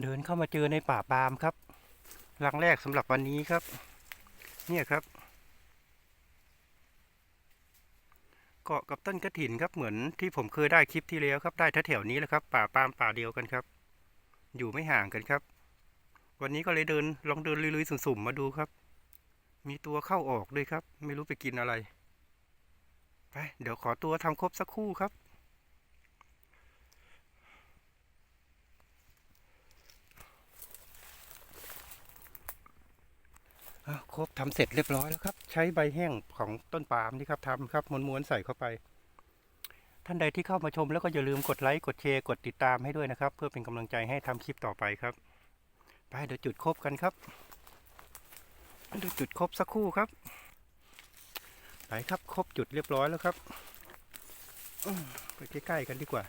เดินเข้ามาเจอในป่าปาล์มครับรังแรกสำหรับวันนี้ครับ เนี่ยครับ เกาะกับต้นกระถินครับเหมือนที่ผมเคยได้คลิปที่แล้วครับได้แถวๆนี้แหละครับ ป่าปาล์มป่าเดียวกันครับ อยู่ไม่ห่างกันครับ วันนี้ก็เลยเดินลองเดินลุยๆสุ่มๆมาดูครับ มีตัวเข้าออกด้วยครับ ไม่รู้ไปกินอะไรไปเดี๋ยวขอตัวทำครบสักคู่ครับ ครบทำเสร็จเรียบร้อยแล้วครับ ใช้ใบแห้งของต้นปาล์มนี่ครับทำครับม้วนๆใส่เข้าไป ท่านใดที่เข้ามาชมแล้วก็อย่าลืมกดไลค์กดแชร์กดติดตามให้ด้วยนะครับ เพื่อเป็นกำลังใจให้ทำคลิปต่อไปครับไปเดี๋ยวจุดครบกันครับเดี๋ยวจุดครบสักครู่ครับไปครับครบจุดเรียบร้อยแล้วครับไปใกล้ๆกันดีกว่า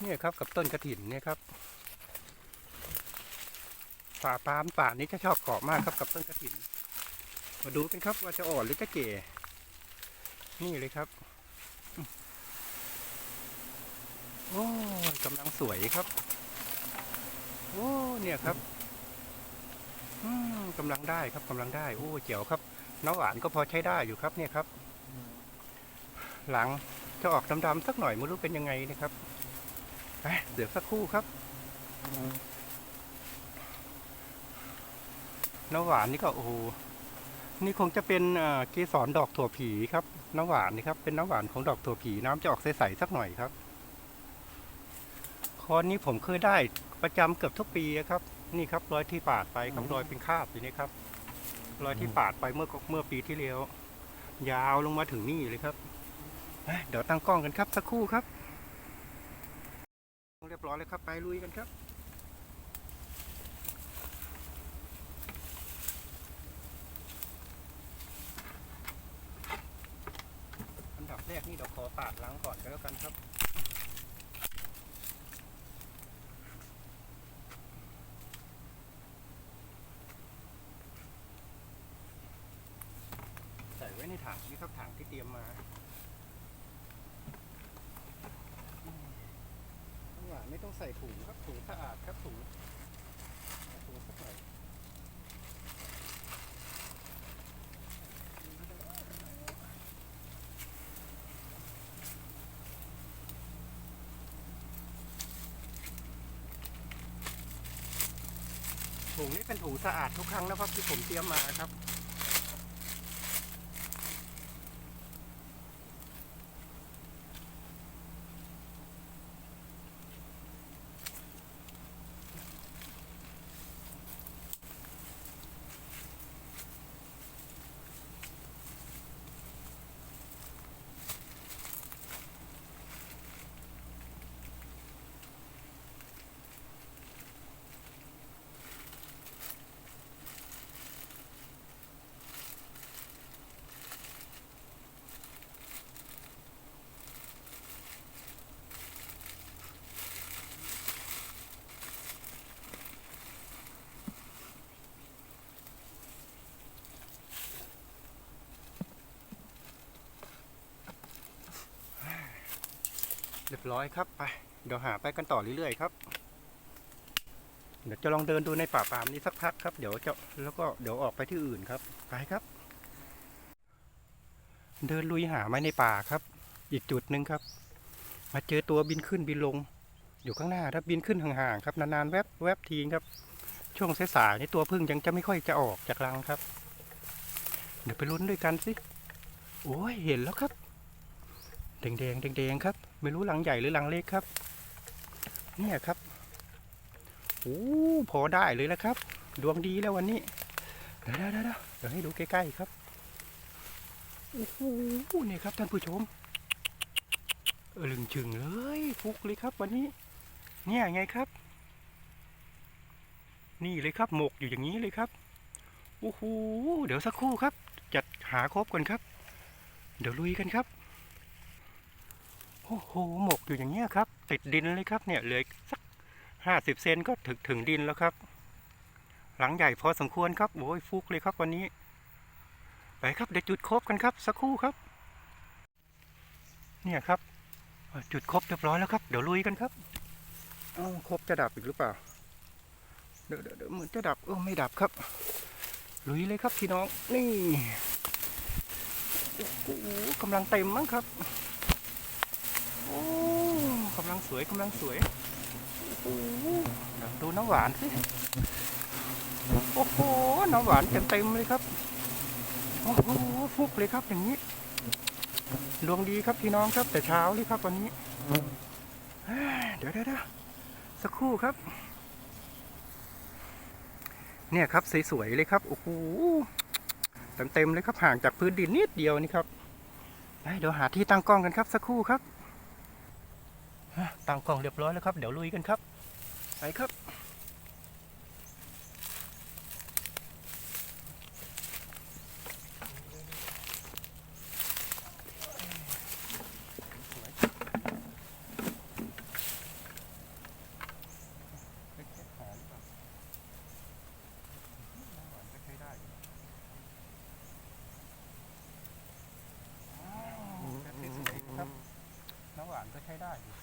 เนี่ยครับกับต้นกระถินเนี่ยครับ ป่าปาล์มป่านี้จะชอบเกาะมากครับกับต้นกระถิน มาดูกันครับว่าจะอ่อนหรือจะเก่นี่เลยครับ โอ้กำลังสวยครับ โอ้เนี่ยครับอืมกำลังได้ครับกำลังได้ โอ้เจ๋วครับ น้ำหวานก็พอใช้ได้อยู่ครับ เนี่ยครับ หลังจะออกดำๆสักหน่อยไม่รู้เป็นยังไงนะครับไปเดี๋ยวสักครู่ครับ น้ำหวานนี่ก็โอ้โหนี่คงจะเป็นเอ่อเกสรดอกถั่วผีครับ น้ำหวานนี่ครับเป็นน้ำหวานของดอกถั่วผีน้ำจะออกใสๆสักหน่อยครับคอนนี้ผมเคยได้ประจำเกือบทุกปีอะครับ นี่ครับรอยที่ปาดไปของรอยเป็นคราบอยู่นี่ครับรอยที่ปาดไปเมื่อเมื่อปีที่แล้วยาวลงมาถึงนี่เลยครับเอ้ยเดี๋ยวตั้งกล้องกันครับสักครู่ครับ เรียบร้อยเลยครับไปลุยกันครับ อันดับแรกนี่เดี๋ยวขอ ปาดล้างก่อนก็แล้วกันครับ ใส่ไว้ในถังนี่ครับถังที่เตรียมมาอืมข้างหลังไม่ต้องใส่ถุงครับถุงสะอาดครับถุงสักหน่อย ถุงนี้เป็นถุงสะอาดทุกครั้งนะครับที่ผมเตรียมมาครับ บร้อยครับไปเดี๋ยวหาไปกันต่อเรื่อยๆครับเดี๋ยวจะลองเดินดูในป่าปามนี้สักพักครับ เดี๋ยวจะแล้วก็เดี๋ยวออกไปที่อื่นครับไปครับ เดินลุยหาไม้ในป่าครับ อีกจุดหนึ่งครับ มาเจอตัวบินขึ้นบินลง อยู่ข้างหน้าถ้าบินขึ้นห่างๆครับนานๆแวบแวบทีครับ ช่วงสายๆนี่ตัวพึ่งยังจะไม่ค่อยจะออกจากรังครับ เดี๋ยวไปลุ้นด้วยกันสิโอ้ยเห็นแล้วครับแดงแดงๆแดงๆครับ ไม่รู้หลังใหญ่หรือหลังเล็กครับ เนี่ยครับโอ้พอได้เลยแล้วครับ ดวงดีแล้ววันนี้เดี๋ยวเดี๋ยวเดี๋ยวเดี๋ยวให้ดูใกล้ๆครับโอ้โหเนี่ยครับท่านผู้ชมเออลึงชึงเลยฟุกเลยครับวันนี้ เนี่ยไงครับ นี่เลยครับหมกอยู่อย่างนี้เลยครับโอ้โหเดี๋ยวสักครู่ครับ จัดหาครบก่อนครับ เดี๋ยวลุยกันครับ โอ้โหหมกอยู่อย่างเงี้ยครับ ติดดินเลยครับเนี่ยเหลือสักห้าสิบเซนก็ถึงถึงดินแล้วครับ หลังใหญ่พอสมควรครับโอ้ยฟุกเลยครับวันนี้ ไปครับเดี๋ยวจุดครบกันครับ สักครู่ครับ เนี่ยครับ จุดครบเรียบร้อยแล้วครับ เดี๋ยวลุยกันครับอ้าครบจะดับอีกหรือเปล่าเดี๋ยวเดี๋ยวเดี๋ยวเหมือนจะดับเออไม่ดับครับ ลุยเลยครับพี่น้องนี่โอ้โหกำลังเต็มมั้งครับ โอ้กำลังสวยกำลังสวยโอ้โหเดี๋ยวดูน้ำหวานสิโอ้โหน้ำหวานเต็มเต็มเลยครับโอ้โหฟุกเลยครับอย่างนี้ดวงดีครับพี่น้องครับ แต่เช้าเลยครับวันนี้เดี๋ยวเดี๋ยวสักครู่ครับ เนี่ยครับสวยๆเลยครับโอ้โหเต็มๆเลยครับห่างจากพื้นดินนิดเดียวนี่ครับได้เดี๋ยวหาที่ตั้งกล้องกันครับสักครู่ครับ ตั้งกล้องเรียบร้อยแล้วครับ เดี๋ยวลุยกันครับ ไปครับครับน้ำหวานก็ใช้ได้อยู่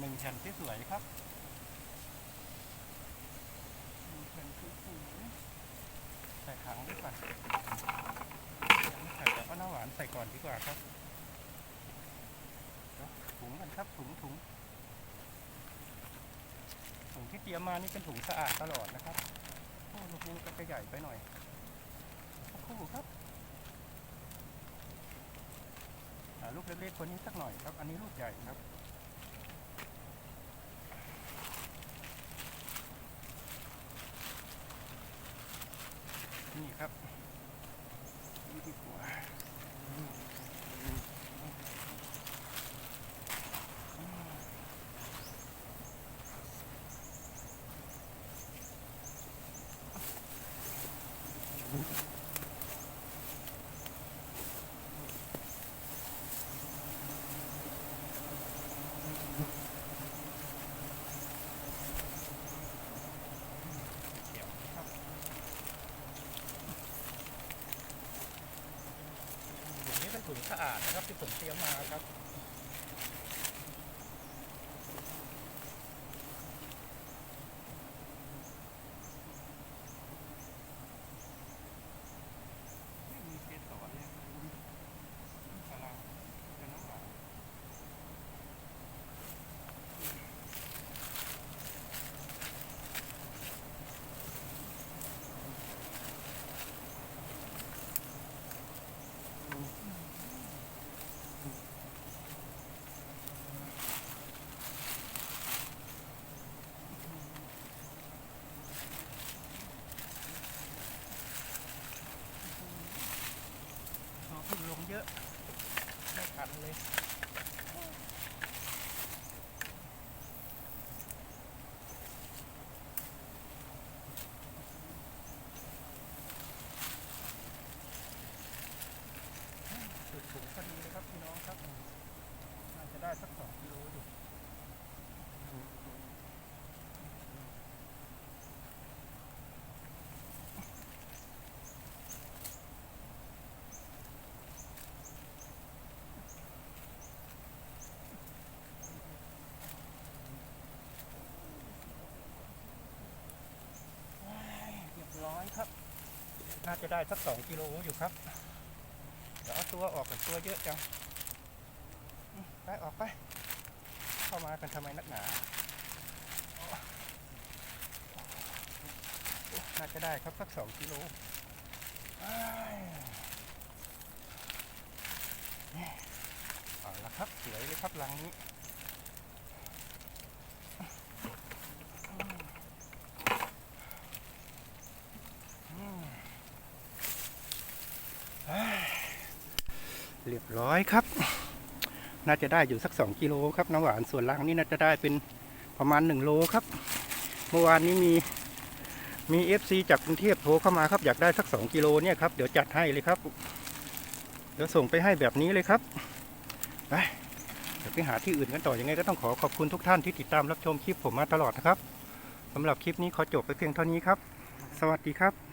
หนึ่ง แผ่นที่สวยครับแผ่นที่สวยใส่ถังดีกว่ายังไม่ใส่แต่ก็น้ำหวานใส่ก่อนดีกว่าครับถุงกันครับถุงถุงถุงที่เตรียมมานี่เป็นถุงสะอาดตลอดนะครับโอ้ลูกนี้ก็จะใหญ่ไปหน่อยสักครู่ครับลูกเล็กๆคนนี้สักหน่อยครับ อันนี้ลูกใหญ่ครับ นี่ครับนี่ดีกว่าเดี๋ยวครับ ถุงนี้เป็นถุงสะ อาดนะครับที่ผมเตรียมมาครับ ไม่มีเกสรเลยกำลังเป็นน้ำหวานเอาขึ้นลงเยอะไม่ทันเลย จุดสูงพอดีเลยครับพี่น้องครับ น่าจะได้สักสองกิโลอยู่เรียบร้อยครับ น่าจะได้สักสองกิโลอยู่ครับเดี๋ยวเอาตัวออกกันตัวเยอะจังไปออกไป เข้ามากันทำไมนักหนาน่าจะได้ครับสักสองกิโลเอาละครับสวยเลยครับลังนี้อืมอ้าย เรียบร้อยครับ น่าจะได้อยู่สักสองกิโลครับน้ำหวานส่วนล่างนี่น่าจะได้เป็นประมาณหนึ่งโลครับ เมื่อวานนี้มีมี FC จากกรุงเทพโทรเข้ามาครับอยากได้สักสองกิโลเนี่ยครับเดี๋ยวจัดให้เลยครับ เดี๋ยวส่งไปให้แบบนี้เลยครับไปเดี๋ยวไปหาที่อื่นกันต่อยังไงก็ต้องขอขอบคุณทุกท่านที่ติดตามรับชมคลิปผมมาตลอดนะครับสำหรับคลิปนี้ขอจบไปเพียงเท่านี้ครับ สวัสดีครับ